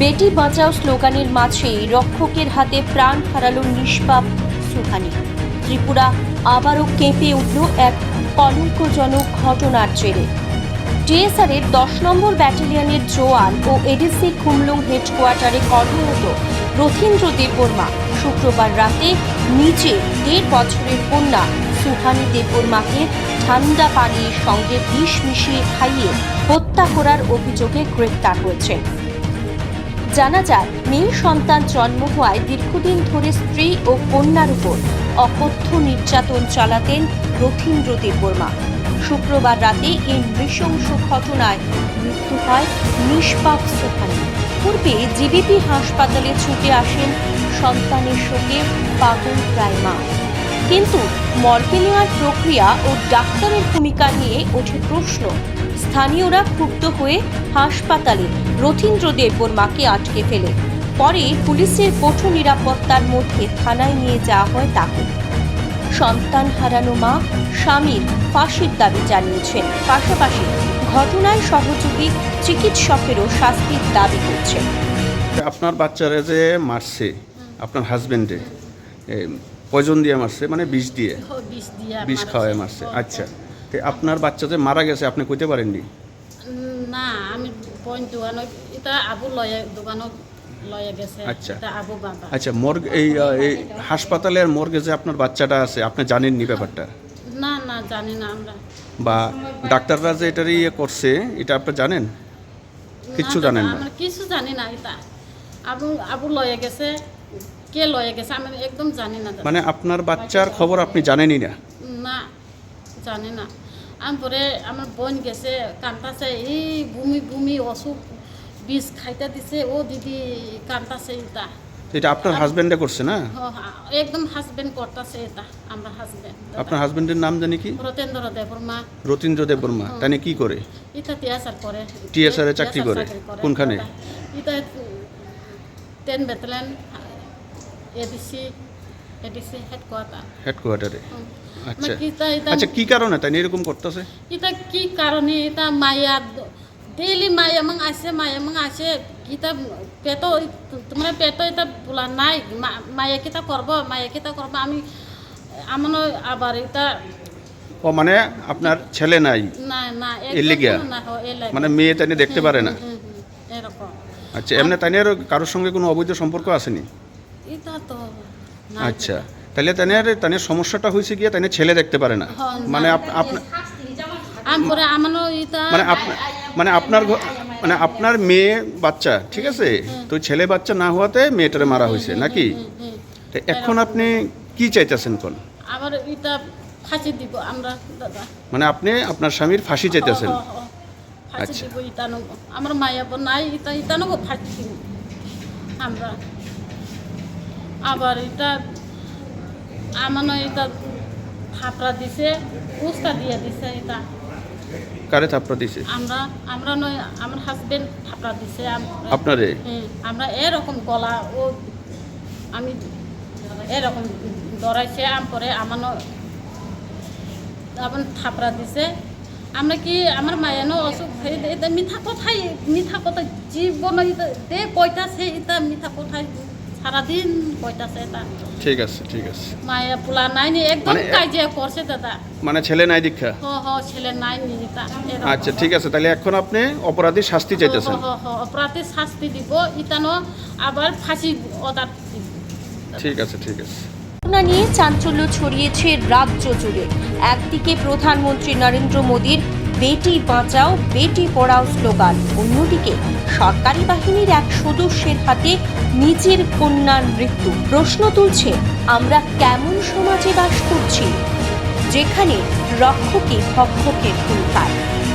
বেটি বাঁচাও স্লোগানের মাঝেই রক্ষকের হাতে প্রাণ হারালো নিষ্পাপ সুহানি। ত্রিপুরা আবারও কেঁপে উঠল এক কলঙ্কজনক ঘটনার জেরে। টিএসআরের দশ নম্বর ব্যাটালিয়নের জোয়ান ও এডিসি কুমলুং হেডকোয়ার্টারে কর্মরত রথীন্দ্র দেববর্মা শুক্রবার রাতে নিচে দেড় বছরের কন্যা সুহানি দেববর্মাকে ঠান্ডা পানির সঙ্গে বিষ মিশিয়ে খাইয়ে হত্যা করার অভিযোগে গ্রেপ্তার হয়েছেন। জানা যায়, মেয়ে সন্তান জন্ম হওয়ায় দীর্ঘদিন ধরে স্ত্রী ও কন্যার উপর অকথ্য নির্যাতন চালাতেন রথীন্দ্র দেববর্মা শুক্রবার রাতে এই নৃশংস ঘটনায় মৃত্যু হয় নিষ্পাপ সুখানি। পূর্বে জিবিপি হাসপাতালে ছুটে আসেন সন্তানের শোকে পাগল প্রায় মা। কিন্তু মর্গে নেওয়ার প্রক্রিয়া ও ডাক্তারের ভূমিকা নিয়ে ওঠে প্রশ্ন। স্থানীয়রা ক্ষুব্ধ হয়ে হাসপাতালে রথীন্দ্র দেববর্মাকে আটকে ফেলে। পরে পুলিশের কঠোর নিরাপত্তার মধ্যে থানায় নিয়ে যাওয়া হয় তাকে। সন্তান হারানো মা, স্বামীর ফাঁসির দাবি জানিয়েছেন। পাশাপাশি ঘটনায় সহযোগী চিকিৎসকেরও শাস্তির দাবি করছেন। আপনার বাচ্চারা যে মারছে, আপনার হাজবেন্ডে পয়জন দিয়ে মারছে মানে বিষ দিয়ে? বিষ। খাওয়ায় মারছে আচ্ছা। তো আপনার বাচ্চা যে মারা গেছে আপনি কইতে পারেননি? না আমি বইন দোকানত এটা আবু লয়ে দোকানত আচ্ছা। আচ্ছা মর্গ এই আহ, এই হাসপাতালের মর্গে যে আপনার বাচ্চাটা আছে আপনি জানেননি ব্যাপারটা? না না জানি না আমরা। বা ডাক্তাররা যে এটার ইয়ে করছে এটা আপনি জানেন? কিচ্ছু জানেন না? কিছু জানি না এটা। আবু আবু লয়ে গেছে কে লয়ে গেছে আমি একদম জানি না। মানে আপনার বাচ্চার খবর আপনি জানেনই না? না জানি না। আমি পরে আমার বোন গেছে কান্তাছে এই ভূমি ভূমি অসুখ বিষ খাইতে দিছে ও দিদি কান্তাছে এটা। এটা আপনার হাজবেন্ডে করছে না? একদম হাজবেন্ড করতেছে এটা আমরা হাজবেন্ড আপনার হাজবেন্ডের নাম জানি কি? রতেন্দ্র দেবর মা রতীন্দ্র দেববর্মা তাই কি করে? ইটা টিয়াসার করে। TSR এ চাকরি করে? কোনখানে? ইটা টেন বেতলেন এডিসি এডিসি হেডকোয়ার্টার হেডকোয়ার্টারে আচ্ছা। ইটা আচ্ছা কি কারণে? তাই এরকম করতেছে? এটা কি কারণে? এটা মায়া ডেইলি মায়া মাং আছে মায়া মাং আছে কিতা পেট তোমার পেট এটা বলা নাই। মায়া কিতা করব? মায়া কিতা করব? আমি আমার আবার এটা ও মানে আপনার ছেলে নাই? না না এর মানে মেয়ে তাই দেখতে পারে না? এরকম। আচ্ছা এমনি তাই আর কারোর সঙ্গে কোনো অবৈধ সম্পর্ক আসেনি? এটা তো না। আচ্ছা। তাহলে তাইনের তাইনের সমস্যাটা হয়েছে গিয়ে তাইনের ছেলে দেখতে পারে না। হ্যাঁ, মানে আপনার মানে আপনার মানে আপনার মানে আপনার মেয়ে বাচ্চা ঠিক আছে? তো ছেলে বাচ্চা না হওয়াতে মেয়েটারে মারা হয়েছে নাকি। তো এখন আপনি কি চাইতেছেন কোন? আবার এটা ফাঁসি দিব আমরা দাদা। মানে আপনি আপনার স্বামীর ফাঁসি চাইতেছেন? হ, হ, হ। ফাঁসি আচ্ছা। আমার মায়া বোন নাই ফাঁসি আমরা আবার এটা আমার এটা থাপড়া দিছে উস্তা দিয়ে দিছে এটা। কারে থাপড়া দিছে? আমরা আমরা নয় আমার হাজবেন্ড থাপড়া দিছে আপনারে? আমরা এরকম গলা ও আমি এরকম দরাইছে আম পরে আমার আমার থাপড়া দিছে। আমরা কি আমার মায়ানো অসুখ হয়ে এটা মিঠা কথাই মিঠা কথা জীবন দে কইতাছে এটা মিঠা কথাই। সারাদিন কইতাছে এটা। ঠিক আছে ঠিক আছে। মায়া পোলা নাই নি একদম মানে- কাজিয়া করছে দাদা। মানে ছেলে নাই দীক্ষা? হ হ ছেলে নাই নি এটা আচ্ছা ঠিক আছে তাহলে এখন আপনি অপরাধী শাস্তি চাইতেছেন। হ, হ, অপরাধের শাস্তি দিব ইতানো আবার ফাঁসি অর্ডার দিব। ঠিক আছে ঠিক আছে। ঘটনা নিয়ে চাঞ্চল্য ছড়িয়েছে রাজ্য জুড়ে। একদিকে প্রধানমন্ত্রী নরেন্দ্র মোদীর বেটি বাঁচাও, বেটি পড়াও স্লোগান। অন্যদিকে সরকারি বাহিনীর এক সদস্যের হাতে নিজের কন্যার মৃত্যু। প্রশ্ন তুলছে, আমরা কেমন সমাজে বাস করছি? যেখানে রক্ষকে ভক্ষকের ভূমিকায়।